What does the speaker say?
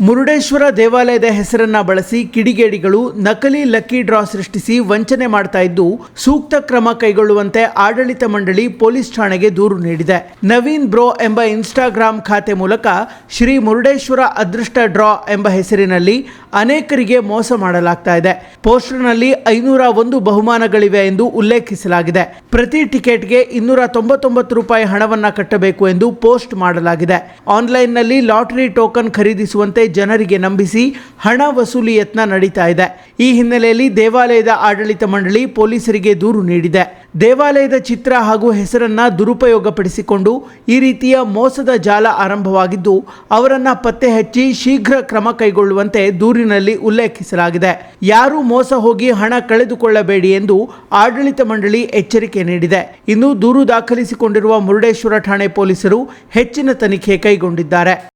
ಮುರುಡೇಶ್ವರ ದೇವಾಲಯದ ಹೆಸರನ್ನ ಬಳಸಿ ಕಿಡಿಗೇಡಿಗಳು ನಕಲಿ ಲಕ್ಕಿ ಡ್ರಾ ಸೃಷ್ಟಿಸಿ ವಂಚನೆ ಮಾಡ್ತಾ ಇದ್ದು ಸೂಕ್ತ ಕ್ರಮ ಕೈಗೊಳ್ಳುವಂತೆ ಆಡಳಿತ ಮಂಡಳಿ ಪೊಲೀಸ್ ಠಾಣೆಗೆ ದೂರು ನೀಡಿದೆ. ನವೀನ್ ಬ್ರೋ ಎಂಬ ಇನ್ಸ್ಟಾಗ್ರಾಂ ಖಾತೆ ಮೂಲಕ ಶ್ರೀ ಮುರುಡೇಶ್ವರ ಅದೃಷ್ಟ ಡ್ರಾ ಎಂಬ ಹೆಸರಿನಲ್ಲಿ ಅನೇಕರಿಗೆ ಮೋಸ ಮಾಡಲಾಗ್ತಾ ಇದೆ. ಪೋಸ್ಟರ್ನಲ್ಲಿ ಐನೂರ ಒಂದು ಬಹುಮಾನಗಳಿವೆ ಎಂದು ಉಲ್ಲೇಖಿಸಲಾಗಿದೆ. ಪ್ರತಿ ಟಿಕೆಟ್ಗೆ ಇನ್ನೂರ ತೊಂಬತ್ತೊಂಬತ್ತು ರೂಪಾಯಿ ಹಣವನ್ನ ಕಟ್ಟಬೇಕು ಎಂದು ಪೋಸ್ಟ್ ಮಾಡಲಾಗಿದೆ. ಆನ್ಲೈನ್ನಲ್ಲಿ ಲಾಟರಿ ಟೋಕನ್ ಖರೀದಿಸುವಂತೆ ಜನರಿಗೆ ನಂಬಿಸಿ ಹಣ ವಸೂಲಿ ಯತ್ನ ನಡೀತಾ ಇದೆ. ಈ ಹಿನ್ನೆಲೆಯಲ್ಲಿ ದೇವಾಲಯದ ಆಡಳಿತ ಮಂಡಳಿ ಪೊಲೀಸರಿಗೆ ದೂರು ನೀಡಿದೆ. ದೇವಾಲಯದ ಚಿತ್ರ ಹಾಗೂ ಹೆಸರನ್ನ ದುರುಪಯೋಗಪಡಿಸಿಕೊಂಡು ಈ ರೀತಿಯ ಮೋಸದ ಜಾಲ ಆರಂಭವಾಗಿದ್ದು, ಅವರನ್ನ ಪತ್ತೆ ಹಚ್ಚಿ ಶೀಘ್ರ ಕ್ರಮ ಕೈಗೊಳ್ಳುವಂತೆ ದೂರಿನಲ್ಲಿ ಉಲ್ಲೇಖಿಸಲಾಗಿದೆ. ಯಾರು ಮೋಸ ಹೋಗಿ ಹಣ ಕಳೆದುಕೊಳ್ಳಬೇಡಿ ಎಂದು ಆಡಳಿತ ಮಂಡಳಿ ಎಚ್ಚರಿಕೆ ನೀಡಿದೆ. ಇನ್ನು ದೂರು ದಾಖಲಿಸಿಕೊಂಡಿರುವ ಮುರುಡೇಶ್ವರ ಠಾಣೆ ಪೊಲೀಸರು ಹೆಚ್ಚಿನ ತನಿಖೆ ಕೈಗೊಂಡಿದ್ದಾರೆ.